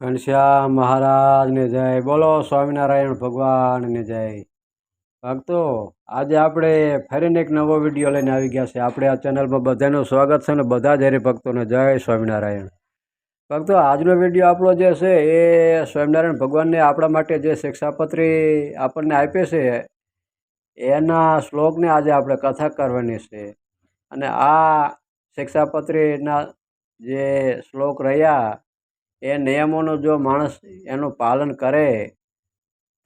ઘનશ્યામ મહારાજને જય. બોલો સ્વામિનારાયણ ભગવાનને જય. ભક્તો, આજે આપણે ફરીને એક નવો વીડિયો લઈને આવી ગયા છે આપણે આ ચેનલમાં બધાનું સ્વાગત છે અને બધા જ હરિભક્તોને જય સ્વામિનારાયણ. ભક્તો, આજનો વીડિયો આપણો જે છે એ સ્વામિનારાયણ ભગવાનને આપણા માટે જે શિક્ષાપત્રી આપણને આપે છે, એના શ્લોકને આજે આપણે કથા કરવાની છે. અને આ શિક્ષાપત્રીના જે શ્લોક રહ્યા એ નિયમોનું જો માણસ એનું પાલન કરે,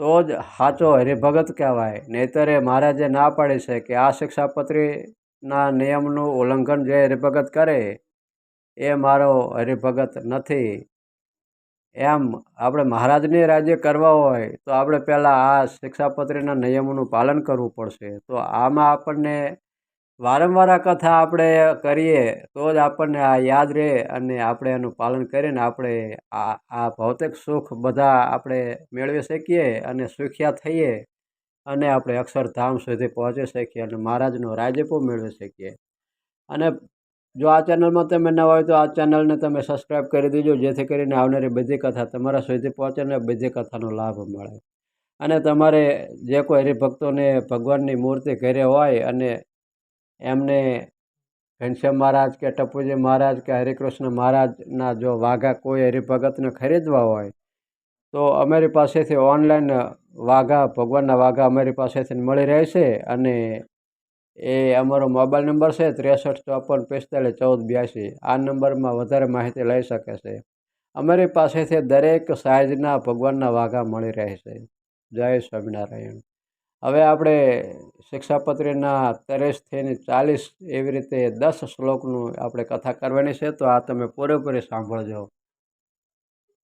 તો જ સાચો હરિભગત કહેવાય. નહીતર એ મહારાજે ના પાડી છે કે આ શિક્ષાપત્રીના નિયમનું ઉલ્લંઘન જે હરિભગત કરે, એ મારો હરિભગત નથી. એમ આપણે મહારાજને રાજ્ય કરવા હોય, તો આપણે પહેલાં આ શિક્ષાપત્રીના નિયમોનું પાલન કરવું પડશે. તો આમાં આપણને વારંવાર આ કથા આપણે કરીએ, તો જ આપણને આ યાદ રહે અને આપણે એનું પાલન કરીને આપણે આ આ ભૌતિક સુખ બધા આપણે મેળવી શકીએ અને સુખ્યા થઈએ અને આપણે અક્ષરધામ સુધી પહોંચી શકીએ અને મહારાજનું રાજ્ય પણ મેળવી શકીએ. અને જો આ ચેનલમાં તમે ન હોય તો આ ચેનલને તમે સબસ્ક્રાઈબ કરી દેજો, જેથી કરીને આવનારી બધી કથા તમારા સુધી પહોંચે અને બધી કથાનો લાભ મળે. અને તમારે જે કોઈ હરિભક્તોને ભગવાનની મૂર્તિ ઘરે હોય અને એમને ઘનશ્યામ મહારાજ કે ટપુજી મહારાજ કે હરિકૃષ્ણ મહારાજના જો વાઘા કોઈ હરિભગતને ખરીદવા હોય, તો અમારી પાસેથી ઓનલાઈન વાઘા, ભગવાનના વાઘા અમારી પાસેથી મળી રહેશે અને એ અમારો મોબાઈલ નંબર છે ત્રેસઠ ચોપન પિસ્તાલીસ ચૌદ બ્યાસી. આ નંબરમાં વધારે માહિતી લઈ શકે છે. અમારી પાસેથી દરેક સાઇઝના ભગવાનના વાઘા મળી રહેશે જય સ્વામિનારાયણ. હવે આપણે શિક્ષાપત્રીના ત્રેસથી ચાલીસ એવી રીતે દસ શ્લોકનું આપણે કથા કરવાની છે, તો આ તમે પૂરેપૂરી સાંભળજો.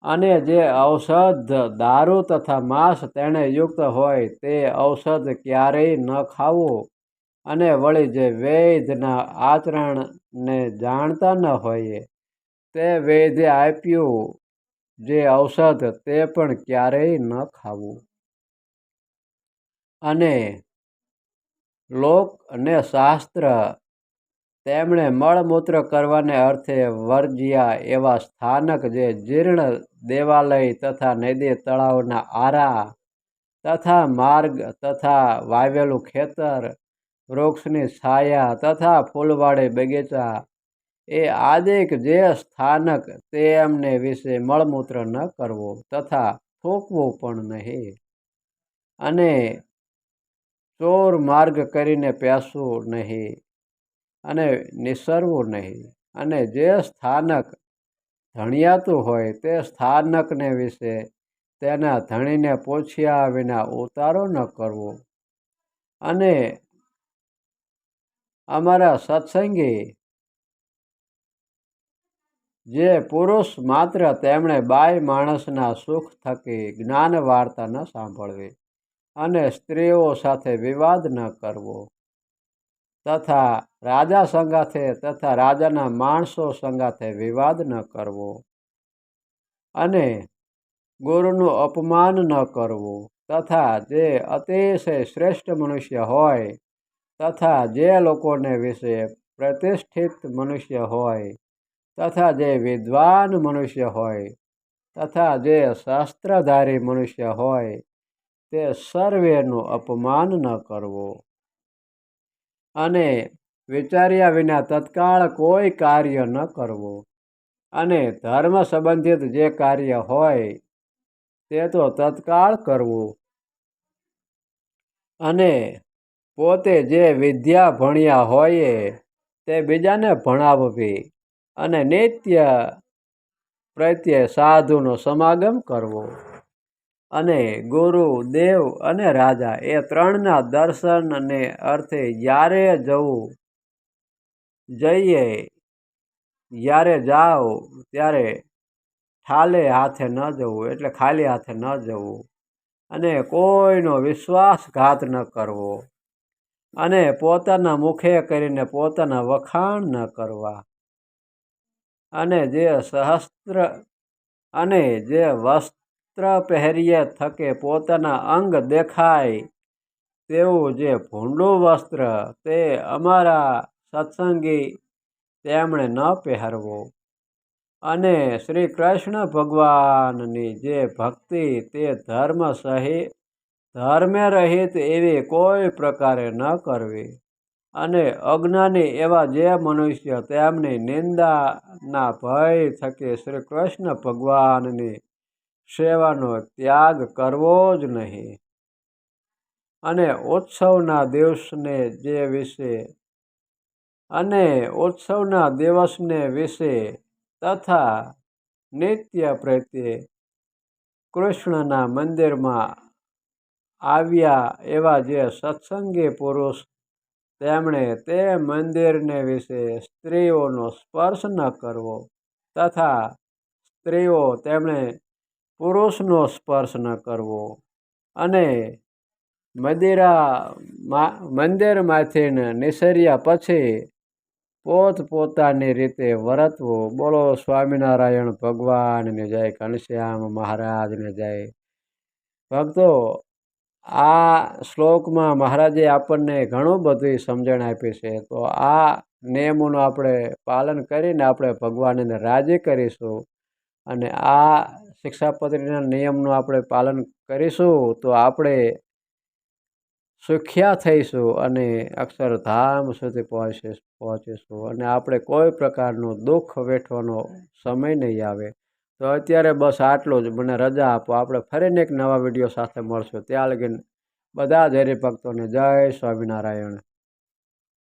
અને જે ઔષધ, દારૂ તથા માંસ તેણે યુક્ત હોય તે ઔષધ ક્યારેય ન ખાવું. અને વળી જે વૈદ્યના આચરણને જાણતા ન હોઈએ, તે વૈદ્ય આપ્યું જે ઔષધ તે પણ ક્યારેય ન ખાવું. અને લોક અને શાસ્ત્ર. તેમણે મળમૂત્ર કરવાને અર્થે વર્જ્યા એવા સ્થાનક જે જીર્ણ દેવાલય તથા નદી તળાવના આરા તથા માર્ગ તથા વાવેલું ખેતર, વૃક્ષની છાયા તથા ફૂલવાળી બગીચા એ આદિક જે સ્થાનક તે એમને વિશે મળમૂત્ર ન કરવો તથા થોકવું પણ નહીં. અને ચોર માર્ગ કરીને પેસવું નહીં અને નિસરવું નહીં. અને જે સ્થાનક ધણિયાતું હોય તે સ્થાનકને વિશે તેના ધણીને પોછ્યા વિના ઉતારો ન કરવો. અને અમારા સત્સંગી જે પુરુષ માત્ર તેમણે બાય માણસના સુખ થકી જ્ઞાન વાર્તા ન સાંભળવી. અને સ્ત્રીઓ સાથે વિવાદ ન કરવો. તથા રાજા સંગાથે તથા રાજાના માણસો સંગાથે વિવાદ ન કરવો. અને ગુરુનું અપમાન ન કરવું. તથા જે અતિશય શ્રેષ્ઠ મનુષ્ય હોય, તથા જે લોકોને વિશે પ્રતિષ્ઠિત મનુષ્ય હોય, તથા જે વિદ્વાન મનુષ્ય હોય, તથા જે શાસ્ત્રધારી મનુષ્ય હોય તે સર્વેનું અપમાન ન કરવો. અને વિચાર્યા વિના તત્કાળ કોઈ કાર્ય ન કરવો. અને ધર્મ સંબંધિત જે કાર્ય હોય, તે તો તત્કાળ કરવું. અને પોતે જે વિદ્યા ભણ્યા હોય, તે બીજાને ભણાવવી અને નિત્ય પ્રત્યે સાધુનો સમાગમ કરવો. અને ગુરુ, દેવ અને રાજા એ ત્રણના દર્શનને અર્થે જ્યારે જવું જઈએ, જ્યારે જાઓ ત્યારે ઠાલે હાથે ન જવું, એટલે ખાલી હાથે ન જવું અને કોઈનો વિશ્વાસઘાત ન કરવો અને પોતાના મુખે કરીને પોતાના વખાણ ન કરવા અને જે સહસ્ત્ર અને જે વસ્ત્ર પહેરીએ થકે પોતાના અંગ દેખાય તેવું જે ભૂંડું વસ્ત્ર તે અમારા સત્સંગી તેમણે ન પહેરવો. અને શ્રી કૃષ્ણ ભગવાનની જે ભક્તિ તે ધર્મ સહિત ધર્મે રહિત એવી કોઈ પ્રકારે ન કરવી. અને અજ્ઞાની એવા જે મનુષ્ય તેમની નિંદાના ભય થકી શ્રી કૃષ્ણ ભગવાનની સેવાનો ત્યાગ કરવો જ નહીં. અને ઉત્સવના દિવસને જે વિશે અને ઉત્સવના દિવસને વિશે તથા નિત્ય પ્રત્યે કૃષ્ણના મંદિરમાં આવ્યા એવા જે સત્સંગી પુરુષ, તેમણે તે મંદિરને વિશે સ્ત્રીઓનો સ્પર્શ ન કરવો તથા સ્ત્રીઓ તેમણે પુરુષનો સ્પર્શ ન કરવો. અને મદિરા મંદિરમાંથી નિસર્યા પછી પોત પોતાની રીતે વરતવું. બોલો સ્વામિનારાયણ ભગવાનની જય, ઘનશ્યામ મહારાજને જય. ભક્તો, આ શ્લોકમાં મહારાજે આપણને ઘણું બધી સમજણ આપી છે. તો આ નિયમોનું આપણે પાલન કરીને આપણે ભગવાનને રાજી કરીશું. અને આ શિક્ષાપત્રીના નિયમનું આપણે પાલન કરીશું તો આપણે સુખ્યા થઈશું અને અક્ષરધામ સુધી પહોંચી પહોંચીશું. અને આપણે કોઈ પ્રકારનું દુઃખ વેઠવાનો સમય નહીં આવે. તો અત્યારે બસ આટલું જ. મને રજા આપો. આપણે ફરીને એક નવા વીડિયો સાથે મળશું. ત્યાં લગીને બધા જ હરિભક્તોને જય સ્વામિનારાયણ.